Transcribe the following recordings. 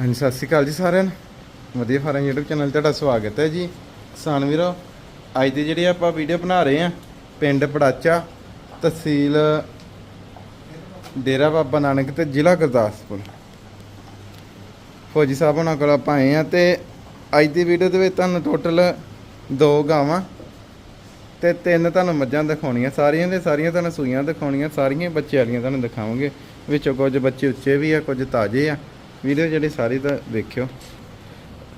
ਹਾਂਜੀ, ਸਤਿ ਸ਼੍ਰੀ ਅਕਾਲ ਜੀ ਸਾਰਿਆਂ ਨੂੰ। ਵਧੀਆ ਫਾਰਮ YouTube ਚੈਨਲ 'ਤੇ ਤੁਹਾਡਾ ਸਵਾਗਤ ਹੈ ਜੀ। ਕਿਸਾਨ ਵੀਰੋ, ਅੱਜ ਦੀ ਜਿਹੜੀ ਆਪਾਂ ਵੀਡੀਓ ਬਣਾ ਰਹੇ ਆ ਪਿੰਡ ਪੜਾਚਾ, ਤਹਿਸੀਲ ਡੇਰਾ ਬਾਬਾ ਨਾਨਕ ਤੇ ਜ਼ਿਲ੍ਹਾ ਗੁਰਦਾਸਪੁਰ। ਫੌਜੀ ਸਾਹਿਬ ਉਹਨਾਂ ਕੋਲ ਆਪਾਂ ਆਏ ਆ ਤੇ ਅੱਜ ਦੀ ਵੀਡੀਓ ਦੇ ਵਿੱਚ ਤੁਹਾਨੂੰ ਟੋਟਲ ਦੋ ਗਾਵਾਂ ਤੇ ਤਿੰਨ ਤੁਹਾਨੂੰ ਮੱਝਾਂ ਦਿਖਾਉਣੀਆਂ। ਸਾਰੀਆਂ ਦੇ ਸਾਰੀਆਂ ਤੁਹਾਨੂੰ ਸੂਈਆਂ ਦਿਖਾਉਣੀਆਂ, ਸਾਰੀਆਂ ਹੀ ਬੱਚੇ ਵਾਲੀਆਂ ਤੁਹਾਨੂੰ ਦਿਖਾਵਾਂਗੇ। ਵਿੱਚੋਂ ਕੁਝ ਬੱਚੇ ਉੱਚੇ ਵੀ ਆ, ਕੁਝ ਤਾਜ਼ੇ ਆ। ਵੀਡੀਓ ਜਿਹੜੀ ਸਾਰੀ ਤਾਂ ਵੇਖਿਓ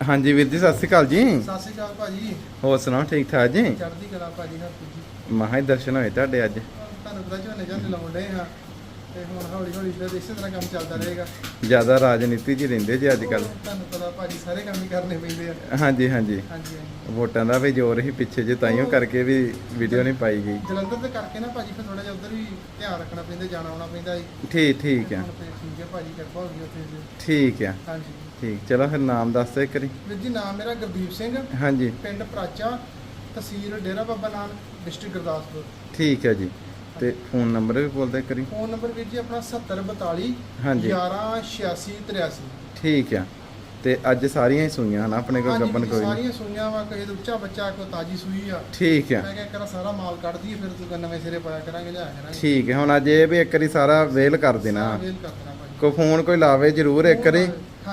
ਹਾਂਜੀ ਵੀਰ ਜੀ ਸਤਿ ਸ਼੍ਰੀ ਅਕਾਲ ਜੀ। ਸਤਿ ਸ਼੍ਰੀ ਅਕਾਲ ਭਾਜੀ। ਹੋਰ ਸੁਣਾਓ ਠੀਕ ਠਾਕ ਜੀ? ਚੜ੍ਹਦੀ ਕਲਾ ਭਾਜੀ ਹਰ ਜੀ ਮਹਾ ਦਰਸ਼ਨ ਹੋਏ ਤੁਹਾਡੇ ਅੱਜ। ਤੁਹਾਨੂੰ ਪਤਾ ਝੋਨੇ ਝੋਨੇ ਡਏ ਹਾਂ। ਤੇ ਹੁਣ ਹੌਲੀ ਹੌਲੀ ਫਿਰ ਇਸੇ ਤਰ੍ਹਾਂ ਕੰਮ ਚੱਲਦਾ ਰਹੇਗਾ। ਜ਼ਿਆਦਾ ਰਾਜਨੀਤੀ 'ਚ ਹੀ ਰਹਿੰਦੇ ਜੀ ਅੱਜ ਕੱਲ ਤੁਹਾਨੂੰ ਪਤਾ ਭਾਜੀ ਸਾਰੇ ਕੰਮ ਹੀ ਕਰਨੇ ਪੈਂਦੇ ਆ। ਹਾਂਜੀ ਹਾਂਜੀ। ਹਾਂਜੀ ਹਾਂਜੀ। ਵੋਟਾਂ ਦਾ ਵੀ ਜ਼ੋਰ ਹੀ ਪਿੱਛੇ ਜੇ ਤਾਈਓ ਕਰਕੇ ਵੀ ਵੀਡੀਓ ਨਹੀਂ ਪਾਈ ਗਈ। ਜਲੰਧਰ ਦੇ ਕਰਕੇ ਨਾ ਭਾਜੀ ਫਿਰ ਥੋੜਾ ਜਿਹਾ ਉਧਰ ਵੀ ਧਿਆਨ ਰੱਖਣਾ ਪੈਂਦਾ ਜਾਣਾ ਆਉਣਾ ਪੈਂਦਾ ਜੀ। ਠੀਕ ਠੀਕ ਆ। ਹੁਣ ਫਿਰ ਠੀਕ ਹੈ ਭਾਜੀ ਕਿਰਪਾ ਹੋ ਗਈ ਉੱਥੇ ਜੀ। ਠੀਕ ਆ। ਹਾਂਜੀ। ਠੀਕ ਚਲੋ ਫਿਰ ਨਾਮ ਦੱਸ ਦਿਓ ਇੱਕ ਵਾਰੀ। ਵੀਰ ਜੀ ਨਾਮ ਮੇਰਾ ਗੁਰਦੀਪ ਸਿੰਘ। ਹਾਂਜੀ। ਪਿੰਡ ਪ੍ਰਾਚਾ ਤਹਿਸੀਲ ਡੇਰਾ ਬਾਬਾ ਨਾਨਕ ਡਿਸਟ੍ਰਿਕਟ ਗੁਰਦਾਸਪੁਰ। ਠੀਕ ਹੈ ਜੀ। ਤੇ ਫੋਨ ਨੰਬਰ ਵੀ ਬੋਲ ਦਿਓ ਇੱਕ ਵਾਰੀ। ਫੋਨ ਨੰਬਰ ਵੀਰ ਜੀ ਆਪਣਾ 7042 ਹਾਂਜੀ। 118683 ਠੀਕ ਆ। ਤੇ ਅੱਜ ਸਾਰੀਆਂ ਹੀ ਸੂਈਆਂ ਹਨ ਆਪਣੇ ਕੋਲ ਗੱਬਨ ਕੋਈ? ਨਹੀਂ ਸਾਰੀਆਂ ਸੂਈਆਂ ਵਾ ਦਾ ਉੱਚਾ ਬੱਚਾ ਕੋਈ ਤਾਜੀ ਸੂਈ ਆ। ਠੀਕ ਆ। ਮੈਂ ਕਿਹਾ ਕਰਾ ਸਾਰਾ ਮਾਲ ਕੱਢ ਦਈਏ ਫਿਰ ਤੂੰ ਨਵੇਂ ਸਿਰੇ ਪਾਇਆ ਕਰਾਂਗੇ ਲਿਆ ਕਰਾਂਗੇ। ਠੀਕ ਹੈ ਹੁਣ ਅੱਜ ਇਹ ਵੀ ਇੱਕ ਵਾਰੀ ਸਾਰਾ ਵੇਲ ਕਰ ਦੇਣਾ। ਵੇਲ ਕਰ ਦੇਣਾ ਕੋਈ ਫੋਨ ਕੋਈ ਲਾਵੇ ਜ਼ਰੂਰ ਇੱਕ ਵਾਰੀ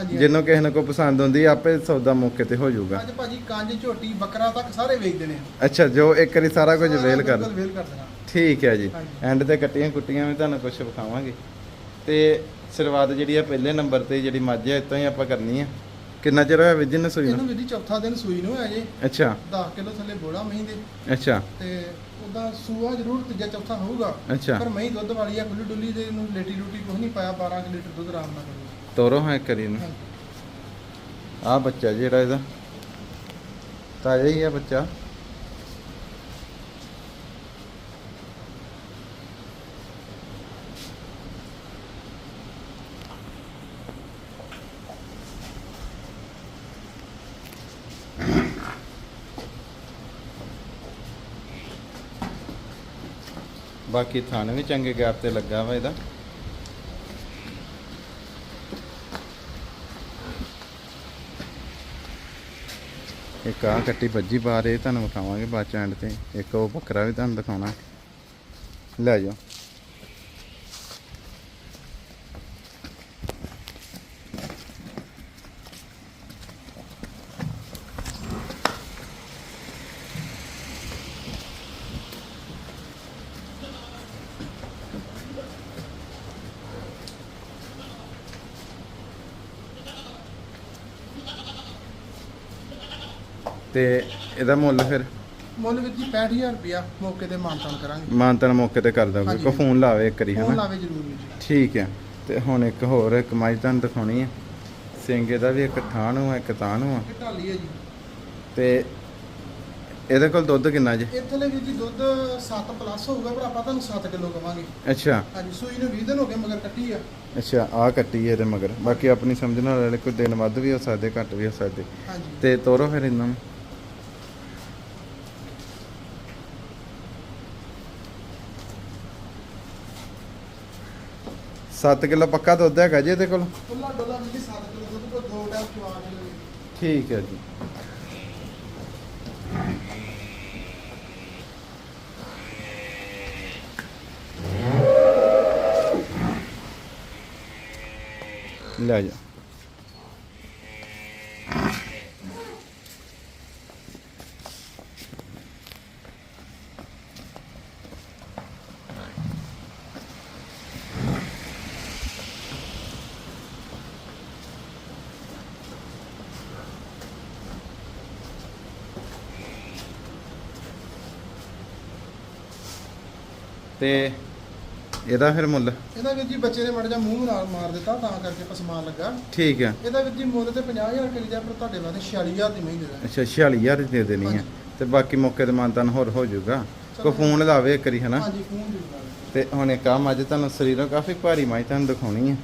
ਜਿਹਨੂੰ ਕਿਸੇ ਨੂੰ ਕੋਈ ਪਸੰਦ ਹੁੰਦੀ ਆਪੇ ਸੌਦਾ ਮੌਕੇ ਤੇ ਹੋ ਜਾਊਗਾ। ਅੱਜ ਭਾਜੀ ਕੰਜ ਝੋਟੀ ਬੱਕਰਾ ਤੱਕ ਸਾਰੇ ਵੇਚ ਦੇਣੇ। ਅੱਛਾ ਜੋ ਇੱਕ ਵਾਰੀ ਸਾਰਾ ਕੁਝ ਵੇਲ ਕਰ ਵੇਲ ਕਰ ਦੇਣਾ। ਠੀਕ ਹੈ ਜੀ। ਐਂਡ ਤੇ ਕੱਟੀਆਂ ਕੁੱਟੀਆਂ ਵੀ ਤੁਹਾਨੂੰ ਕੁਝ ਵਿਖਾਵਾਂਗੇ। ਤੇ ਸ਼ੁਰੂਆਤ ਜਿਹੜੀ ਆ ਪਹਿਲੇ ਨੰਬਰ ਤੇ ਜਿਹੜੀ ਮੱਝ ਹੈ ਇਤੋਂ ਹੀ ਆਪਾਂ ਕਰਨੀ ਆ। ਕਿੰਨਾ ਚਿਰ ਹੋਇਆ ਵਿਜਨ ਨੂੰ ਸੂਈ ਇਹਨੂੰ ਨੂੰ? ਵੀਰ ਜੀ ਚੌਥਾ ਦਿਨ ਸੂਈ ਨੂੰ ਹੈ ਜੀ। ਅੱਛਾ। 10 ਕਿਲੋ ਥੱਲੇ ਬੋੜਾ ਮਹੀਂ ਦੇ। ਅੱਛਾ। ਤੇ ਉਹਦਾ ਸੂਆ ਜ਼ਰੂਰ ਤੀਜਾ ਚੌਥਾ ਹੋਊਗਾ। ਅੱਛਾ। ਪਰ ਮਹੀਂ ਦੁੱਧ ਵਾਲੀ ਆ ਖੁੱਲੀ ਡੁੱਲੀ ਦੇ ਇਹਨੂੰ ਲੇਟੀ ਲੂਟੀ ਕੁਝ ਨਹੀਂ ਪਾਇਆ 12 ਕੁ ਲੀਟਰ ਦੁੱਧ ਆਰਾਮ ਨਾਲ ਕਰੂਗਾ ਤੋਰੋ ਹਾਂ ਇੱਕ ਵਾਰੀ ਨੂੰ। ਆ ਬੱਚਾ ਜਿਹੜਾ ਇਹਦਾ। ਤਾਜ਼ਾ ਹੀ ਆ ਬੱਚਾ। ਬਾਕੀ ਥਾਣੇ ਵੀ ਚੰਗੇ ਗੈਪ ਤੇ ਲੱਗਾ ਵਾ ਇਹਦਾ। ਇੱਕ ਆ ਕੱਟੀ ਭੱਜੀ ਬਾਹਰ ਇਹ ਤੁਹਾਨੂੰ ਵਿਖਾਵਾਂਗੇ ਬਾਅਦ ਚ ਐਂਡ ਤੇ। ਇੱਕ ਉਹ ਬੱਕਰਾ ਵੀ ਤੁਹਾਨੂੰ ਦਿਖਾਉਣਾ। ਲੈ ਜਾਓ। ਤੇ ਇਹਦਾ ਮੁੱਲ ਫਿਰ? ਮੁੱਲ ਵੀਰ ਜੀ 65000 ਰੁਪਿਆ ਮੌਕੇ ਤੇ ਮਾਨਤਾਨ ਕਰਾਂਗੇ। ਮਾਨਤਨ ਮੌਕੇ ਤੇ ਕਰ ਦੋਗੇ। ਕੋ ਫੋਨ ਲਾਵੇ ਇੱਕ ਵਾਰੀ ਫੋਨ ਹਨਾ? ਲਾਵੇ ਜ਼ਰੂਰ ਵੀਰ ਜੀ। ਠੀਕ ਹੈ। ਤੇ ਹੁਣ ਇੱਕ ਹੋਰ ਇੱਕ ਮਾਈ ਤੁਹਾਨੂੰ ਦਿਖਾਉਣੀ ਹੈ। ਸਿੰਗੇ ਦਾ ਵੀ ਇੱਕ ਥਾਂ ਨੂੰ ਇੱਕ ਤਾਂ ਨੂੰ ਆ। ਇਹ ਢਾਲੀ ਹੈ ਜੀ। ਤੇ ਇਹਦੇ ਕੋਲ ਦੁੱਧ ਕਿੰਨਾ ਜੇ? ਇੱਥੇ ਲਈ ਜੀ ਦੁੱਧ 7 ਪਲੱਸ ਹੋਊਗਾ ਪਰ ਆਪਾਂ ਤੁਹਾਨੂੰ 7 ਕਿਲੋ ਕਵਾਂਗੇ। ਅੱਛਾ। ਹਾਂਜੀ ਸੂਈ ਨੂੰ 20 ਦਿਨ ਹੋ ਗਏ ਮਗਰ ਕੱਟੀ ਆ। ਅੱਛਾ ਆ ਕੱਟੀ ਹੈ ਇਹਦੇ ਮਗਰ। ਬਾਕੀ ਆਪਣੀ ਸਮਝ ਨਾਲ ਵਾਲੇ ਕੋਈ ਦਿਨ ਵੱਧ ਵੀ ਹੋ ਸਕਦੇ ਘੱਟ ਵੀ ਹੋ ਸਕਦੇ। ਤੇ ਤੋਰੋ ਫਿਰ ਇਹਨਾਂ ਨੂੰ। ਸੱਤ ਕਿਲੋ ਪੱਕਾ ਦੁੱਧ ਹੈਗਾ ਜੀ ਇਹਦੇ ਕੋਲ? ਖੁੱਲਾ ਡੋਲਾ ਜੀ 7 ਕਿਲੋ ਦੁੱਧ ਕੋ ਦੋ ਟਾਈਮ ਚਵਾ ਕੇ ਠੀਕ ਹੈ ਜੀ। ਲੈ ਜਾ ਤੇ ਇਹਦਾ ਫਿਰ ਮੁੱਲ? ਇਹਦਾ ਵੀਰ ਜੀ ਬੱਚੇ ਨੇ ਮੜ ਜਾ ਮੂੰਹ ਨਾਲ ਮਾਰ ਦਿੱਤਾ ਤਾਂ ਕਰਕੇ ਆਪਾਂ ਸਮਾਨ ਲੱਗਾ। ਠੀਕ ਹੈ ਇਹਦਾ ਵੀਰ ਜੀ ਮੁੱਲ ਤੇ 50000 ਕਰੀ ਜਾ ਪਰ ਤੁਹਾਡੇ ਵਾਸਤੇ 46000 ਦੀ ਮਹੀਂ ਦੇ ਅੱਛਾ 46000 ਦੀ ਦੇ ਦੇਣੀ ਹੈ ਹਾਂਜੀ। ਤੇ ਬਾਕੀ ਮੌਕੇ ਤੇ ਮਾਨਤਾਨ ਹੋਰ ਹੋ ਜਾਊਗਾ। ਕੋ। ਫੋਨ ਲਾਵੇ ਇੱਕ ਵਾਰੀ ਹਨਾ? ਹਾਂਜੀ ਫੋਨ ਤੇ ਹੁਣ ਇੱਕ ਆ ਮੱਝ ਤੁਹਾਨੂੰ ਸਰੀਰੋਂ ਕਾਫੀ ਭਾਰੀ ਮੱਝ ਤੁਹਾਨੂੰ ਦਿਖਾਉਣੀ ਹੈ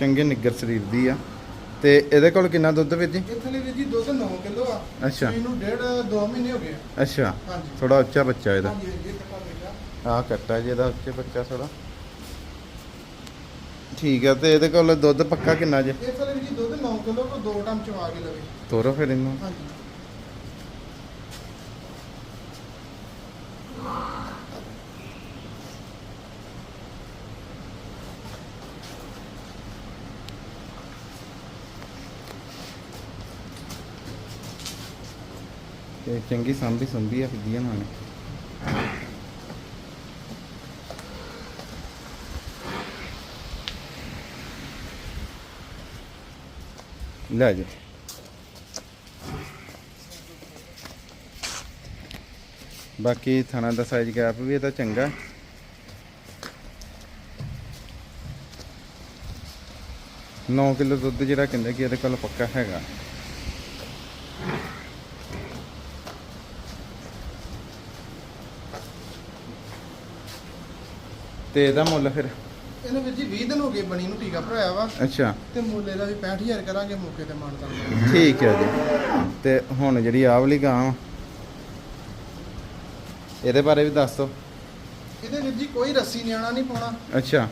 ਚੰਗੇ ਨਿੱਗਰ ਸਰੀਰ ਦੀ ਆ। ਤੇ ਇਹਦੇ ਕੋਲ ਕਿੰਨਾ ਦੁੱਧ ਵੀਰ ਜੀ? ਇੱਥੇ ਲਈ ਵੀਰ ਜੀ ਦੁੱਧ 9 ਕਿਲੋ ਆ। ਅੱਛਾ। ਇਹਨੂੰ ਡੇਢ 2 ਮਹੀਨੇ ਹੋ ਗਏ ਆ। ਅੱਛਾ। ਹਾਂਜੀ। ਥੋੜਾ ਉੱਚਾ ਬੱਚਾ ਇਹਦਾ। ਹਾਂਜੀ। ਆ ਕੱਟਾ ਜੀ ਇਹਦਾ ਉੱਚੇ ਬੱਚਾ ਥੋੜਾ ਠੀਕ ਆ ਤੇ ਇਹਦੇ ਕੋਲ ਦੁੱਧ ਪੱਕਾ ਕਿੰਨਾ ਜੇ? ਇੱਥੇ ਲਈ ਵੀਰ ਜੀ 9 ਕਿਲੋ ਕੋ ਦੋ ਟਾਈਮ ਚਵਾ ਕੇ ਲਵੇ ਤੋਰੋ ਫਿਰ ਇਹਨੂੰ। ਹਾਂਜੀ। ਤੇ ਚੰਗੀ ਸੰਭੀ ਸੰਭੀ ਆ ਫਿੱਦੀਆਂ ਨਾਲ ਨੇ ਲੈ ਜਾ। ਬਾਕੀ ਥਾਣਾ ਦਾ ਸਾਈਜ਼ ਗੈਪ ਵੀ ਇਹਦਾ ਚੰਗਾ। ਨੌ ਕਿਲੋ ਦੁੱਧ ਜਿਹੜਾ ਕਹਿੰਦਾ ਕਿ ਇਹਦੇ ਕੋਲ ਪੱਕਾ ਹੈਗਾ। ਤੇ ਇਹਦਾ ਮੁੱਲ ਫਿਰ ਇਹਨੂੰ ਵੀਰ ਜੀ 20 ਦਿਨ ਹੋ ਗਏ ਬਣੀ ਨੂੰ ਟੀਕਾ ਭਰਾਇਆ ਵਾ। ਅੱਛਾ। ਤੇ ਮੁੱਲ ਇਹਦਾ ਵੀ 65000 ਕਰਾਂਗੇ ਮੌਕੇ ਤੇ ਮਾਨਤਾ ਠੀਕ ਹੈ ਜੀ। ਤੇ ਹੁਣ ਜਿਹੜੀ ਆਹ ਵਾਲੀ ਗਾਂ ਵਾ, ਇਹਦੇ ਬਾਰੇ ਵੀ ਦੱਸ ਦਿਓ ਇਹਦੇ ਵੀਰ ਜੀ ਕੋਈ ਰੱਸੀ ਨਿਆਣਾ ਨਹੀਂ ਪਾਉਣਾ। ਅੱਛਾ।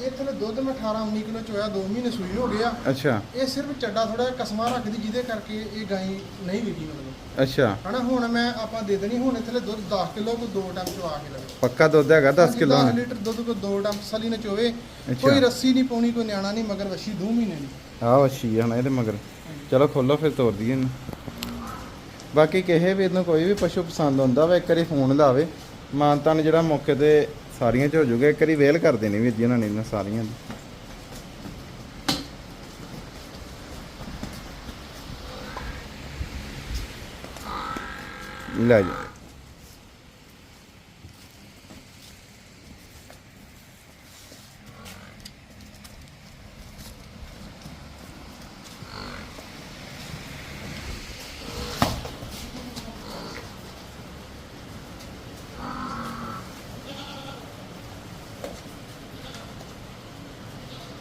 ਇਹ ਥਲੇ ਦੁੱਧ ਮੈਂ 18 19 ਕਿਲੋ ਚੋਇਆ 2 ਮਹੀਨੇ ਸੂਈ ਹੋ ਗਿਆ। ਅੱਛਾ। ਇਹ ਸਿਰਫ ਚੱਡਾ ਥੋੜਾ ਕਸਮਾ ਰੱਖਦੀ ਜਿਹਦੇ ਕਰਕੇ ਇਹ ਗਾਈ ਨਹੀਂ ਵਿਕੀ ਮਤਲਬ। ਅੱਛਾ। ਹਨਾ ਹੁਣ ਮੈਂ ਆਪਾਂ ਦੇ ਦੇਣੀ ਹੁਣ ਥਲੇ ਦੁੱਧ 10 ਕਿਲੋ ਕੋ ਦੋ ਟਾਈਮ ਚਵਾ ਕੇ ਲਵੇ। ਪੱਕਾ ਦੁੱਧ ਹੈਗਾ 10 ਕਿਲੋ 10 ਲੀਟਰ ਦੁੱਧ ਕੋ ਦੋ ਟਾਈਮ ਸਲੀ ਨੇ ਚੋਵੇ। ਕੋਈ ਰੱਸੀ ਨਹੀਂ ਪਾਉਣੀ ਕੋਈ ਨਿਆਣਾ ਨਹੀਂ ਮਗਰ ਵਸ਼ੀ 2 ਮਹੀਨੇ ਦੀ। ਆਹ ਅੱਛੀ ਆ ਹੁਣ ਇਹਦੇ ਮਗਰ। ਚਲੋ ਖੋਲੋ ਫਿਰ ਤੋਰ ਦਈਏ ਬਾਕੀ ਕਿਸੇ ਵੀ ਇਹਨੂੰ ਕੋਈ ਵੀ ਪਸ਼ੂ ਪਸੰਦ ਹੁੰਦਾ ਵਾ ਇੱਕ ਵਾਰੀ ਫੋਨ ਲਾਵੇ। ਮਾਨਤਾ ਨੇ ਜਿਹੜਾ ਮੌਕੇ ਤੇ ਸਾਰੀਆਂ ਚ ਹੋ ਜਾਊਗਾ ਇੱਕ ਵਾਰੀ ਵੇਲ ਕਰ ਦੇਣੀ ਵੀ ਜਿਹਨਾਂ ਨੇ ਇਹਨਾਂ ਸਾਰੀਆਂ ਦੀ। ਲੈ ਜਾ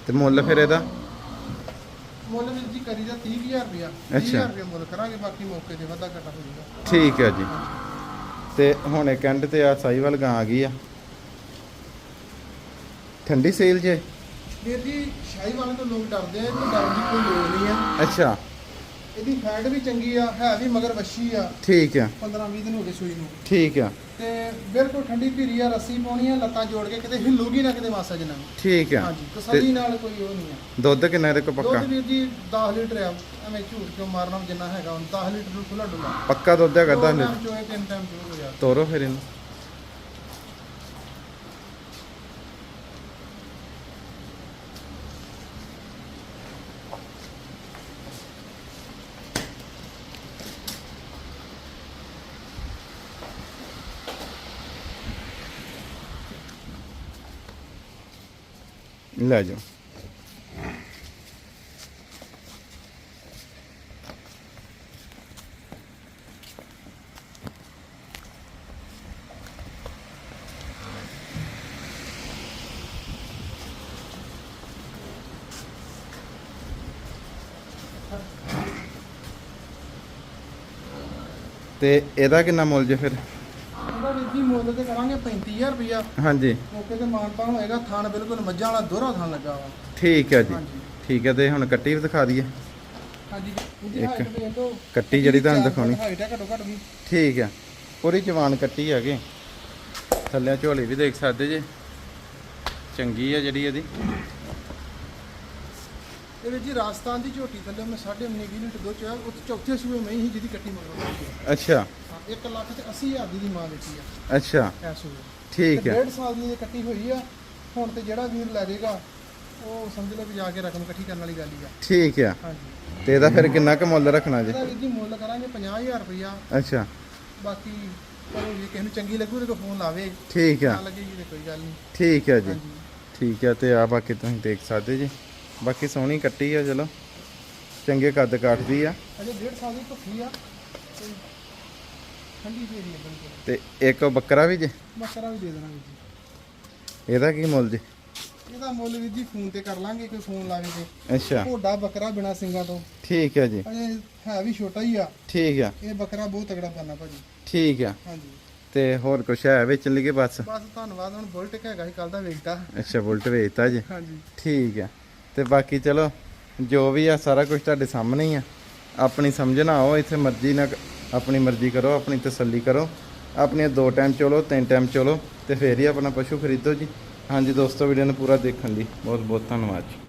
ਤੇ ਮੁੱਲ ਫਿਰ ਇਹਦਾ ਮੁੱਲ ਵੀਰ ਜੀ ਕਰੀ ਦਾ 30000 ਰੁਪਿਆ ਅੱਛਾ। 30000 ਰੁਪਿਆ ਮੁੱਲ ਕਰਾਂਗੇ ਬਾਕੀ ਮੌਕੇ ਤੇ ਵਾਧਾ ਘਟਾ ਹੋ ਜਾਊਗਾ। ਠੀਕ ਹੈ ਜੀ। ਤੇ ਹੁਣ ਇੱਕ ਐਂਡ ਤੇ ਆ ਸਾਈਵਾਲ ਗਾਂ ਆ ਗਈ ਆ। ਠੰਡੀ ਸੇਲ ਜੇ? ਵੀਰ ਜੀ ਸ਼ਾਹੀ ਵਾਲੇ ਤੋਂ ਲੋਕ ਡਰਦੇ ਆ ਡਰਨ ਦੀ ਕੋਈ ਲੋੜ ਨਹੀਂ ਆ। ਅੱਛਾ। ਇਹਦੀ ਫੈਟ ਵੀ ਚੰਗੀ ਆ ਹੈ ਵੀ ਮਗਰ ਵੱਛੀ ਆ। ਠੀਕ ਆ। 15 20 ਦਿਨ ਹੋ ਗਏ ਸੂਈ ਨੂੰ। ਠੀਕ ਆ। ਤੇ ਬਿਲਕੁਲ ਠੰਡੀ ਧੀਰੀ ਆ ਰੱਸੀ ਪਾਉਣੀ ਆ ਲੱਤਾਂ ਜੋੜ ਕੇ ਕਿਤੇ ਹਿੱਲੂਗੀ ਨਾ ਕਿਤੇ ਮਾਸਾ ਜਨਾ ਠੀਕ ਆ। ਹਾਂਜੀ ਤਸੱਲੀ ਨਾਲ ਕੋਈ ਉਹ ਨਹੀਂ ਆ। ਦੁੱਧ ਕਿੰਨਾ ਇਹਦੇ ਕੋ ਪੱਕਾ? ਦੁੱਧ ਵੀਰ ਜੀ 10 ਲੀਟਰ ਆ ਐਵੇਂ ਝੂਠ ਕਿਉਂ ਮਾਰਨਾ ਜਿੰਨਾ ਹੈਗਾ ਹੁਣ 10 ਲੀਟਰ ਨੂੰ ਖੁੱਲਾ ਡੁੱਲਾ। ਪੱਕਾ ਦੁੱਧ ਹੈਗਾ ਦੋ ਦਸ ਟਾਈਮ ਲੀਟਰ। ਚੋਏ ਤਿੰਨ ਟਾਈਮ ਚੋਏ ਤੋਰੋ ਫਿਰ ਇਹਨੂੰ। ਲੈ ਜਾਓ ਤੇ ਇਹਦਾ ਕਿੰਨਾ ਮੁੱਲ ਜੇ ਫਿਰ ਉਹਦਾ ਵੀਰ ਜੀ ਮੁੱਲ ਤੇ ਕਰਾਂਗੇ 35000 ਰੁਪਇਆ। ਹਾਂਜੀ। ਮੌਕੇ ਤੇ ਮਾਨਤਾ ਹੋਏਗਾ ਥਾਨ ਬਿਲਕੁਲ ਮੱਝਾਂ ਵਾਲਾ ਦੋਹਰਾ ਥਾਨ ਲੱਗਾ ਵਾ। ਠੀਕ ਹੈ ਜੀ। ਹਾਂਜੀ। ਠੀਕ ਹੈ ਤੇ ਹੁਣ ਕੱਟੀ ਵੀ ਦਿਖਾ ਦਈਏ। ਹਾਂਜੀ। ਇਹਦੀ ਇੱਕ ਹਾਈਟ ਲਓ। ਕੱਟੀ ਜਿਹੜੀ ਤੁਹਾਨੂੰ ਦਿਖਾਉਣੀ। ਹਾਈਟ ਹੈ ਘੱਟੋ ਘੱਟ ਵੀ। ਠੀਕ ਹੈ। ਪੂਰੀ ਜਵਾਨ ਕੱਟੀ ਹੈਗੇ। ਥੱਲੇ ਝੋਲੀ ਵੀ ਦੇਖ ਸਕਦੇ ਜੇ। ਚੰਗੀ ਹੈ ਜਿਹੜੀ ਇਹਦੀ। ਇਹ ਵੀਰ ਜੀ ਰਾਜਸਥਾਨ ਦੀ ਝੋਟੀ ਥੱਲੇ ਮੈਂ 19.5 ਲੀਟਰ ਦੁੱਧ ਚੋਇਆ ਉੱਥੇ ਚੌਥੇ ਸੂਏ ਮੈਂ ਹੀ ਜਿਹਦੀ ਕੱਟੀ ਮੰਗਵਾਉਂਦਾ ਅੱਛਾ। 1 ਲੱਖ ਤੇ 80000 ਦੀ ਦੀ ਮਾਂ ਦਿੱਤੀ ਆ। ਅੱਛਾ। ਐ ਸੂਏ ਠੀਕ ਤੇ ਹੈ। ਡੇਢ ਸਾਲ ਦੀ ਇਹ ਕੱਟੀ ਹੋਈ ਆ। ਹੁਣ ਤੇ ਜਿਹੜਾ ਵੀਰ ਲੈ ਜਾਏਗਾ ਉਹ ਸਮਝ ਲਓ ਵੀ ਜਾ ਕੇ ਰਕਮ ਇਕੱਠੀ ਕਰਨ ਵਾਲੀ ਗੱਲ ਹੀ ਆ। ਠੀਕ ਹਾਂਜੀ। ਤੇ ਇਹਦਾ ਫਿਰ ਕਿੰਨਾ ਕੁ ਮੁੱਲ ਰੱਖਣਾ ਜੀ? ਇਹਦਾ ਵੀਰ ਜੀ ਮੁੱਲ ਕਰਾਂਗੇ 50000 ਰੁਪਇਆ। ਅੱਛਾ। ਬਾਕੀ ਚਲੋ ਜੇ ਕਿਸੇ ਨੂੰ ਚੰਗੀ ਲੱਗੂ ਤੇ ਕੋਈ ਫੋਨ ਲਾਵੇ। ਠੀਕ ਨਾ ਹੈ ਲੱਗੇਗੀ ਤੇ ਕੋਈ ਗੱਲ ਨਹੀਂ। ਠੀਕ ਹੈ ਜੀ। ਹਾਂਜੀ। ਠੀਕ ਹੈ ਤੇ ਆ ਬਾਕੀ ਤੁਸੀਂ ਦੇਖ ਸਕਦੇ ਜੀ। ਬਾਕੀ ਸੋਹਣੀ ਕੱਟੀ ਆ ਚਲੋ। ਚੰਗੇ ਕੱਦ ਕਾਠਦੀ ਆ। ਅਜੇ ਡੇਢ ਸਾਲ ਦੀ ਭੁੱਖੀ ਆ। ਤੇ ਠੰਡੀ ਦੇ ਰਹੀ ਹੈ ਬਿਲਕੁਲ ਤੇ ਇੱਕ ਬੱਕਰਾ ਵੀ ਜੇ? ਬੱਕਰਾ ਵੀ ਦੇ ਦੇਣਾ ਵੀਰ ਜੀ। ਇਹਦਾ ਕੀ ਮੁੱਲ ਜੀ? ਇਹਦਾ ਮੁੱਲ ਵੀਰ ਜੀ ਫੋਨ ਤੇ ਕਰ ਲਾਂਗੇ ਕੋਈ ਫੋਨ ਲਾਵੇ ਤੇ। ਅੱਛਾ। ਢੋਡਾ ਬੱਕਰਾ ਬਿਨਾ ਸਿੰਘਾਂ ਤੋਂ। ਠੀਕ ਹੈ ਜੀ। ਅਜੇ ਹੈ ਵੀ ਛੋਟਾ ਹੀ ਆ। ਠੀਕ ਆ। ਇਹ ਬੱਕਰਾ ਬਹੁਤ ਤਗੜਾ ਬਣਨਾ ਭਾਜੀ। ਠੀਕ ਆ। ਹਾਂਜੀ। ਤੇ ਹੋਰ ਕੁਛ ਹੈ ਵੇਚਣ ਲਈ ਕਿ ਬਸ? ਬਸ ਧੰਨਵਾਦ ਹੁਣ ਬੁਲਟ ਹੈਗਾ ਸੀ ਕੱਲ ਦਾ ਵੇਚਤਾ। ਅੱਛਾ ਬੁਲਟ ਵੇਚਤਾ ਜੀ। ਹਾਂਜੀ। ਠੀਕ ਆ। ਤੇ ਬਾਕੀ ਚਲੋ ਜੋ ਵੀ ਆ ਸਾਰਾ ਕੁਝ ਤੁਹਾਡੇ ਸਾਹਮਣੇ ਹੀ ਆ। ਆਪਣੀ ਸਮਝ ਨਾ ਆਓ ਇੱਥੇ ਮਰਜ਼ੀ ਨਾਲ ਆਪਣੀ ਮਰਜ਼ੀ ਕਰੋ, ਆਪਣੀ ਤਸੱਲੀ ਕਰੋ, ਆਪਣੀਆਂ ਦੋ ਟਾਈਮ ਚਲੋ, ਤਿੰਨ ਟਾਈਮ ਚਲੋ ਤੇ ਫੇਰ ਹੀ ਆਪਣਾ ਪਸ਼ੂ ਖਰੀਦੋ ਜੀ। ਹਾਂਜੀ ਦੋਸਤੋ ਵੀਡੀਓ ਨੂੰ ਪੂਰਾ ਦੇਖਣ ਲਈ ਬਹੁਤ ਬਹੁਤ ਧੰਨਵਾਦ ਜੀ।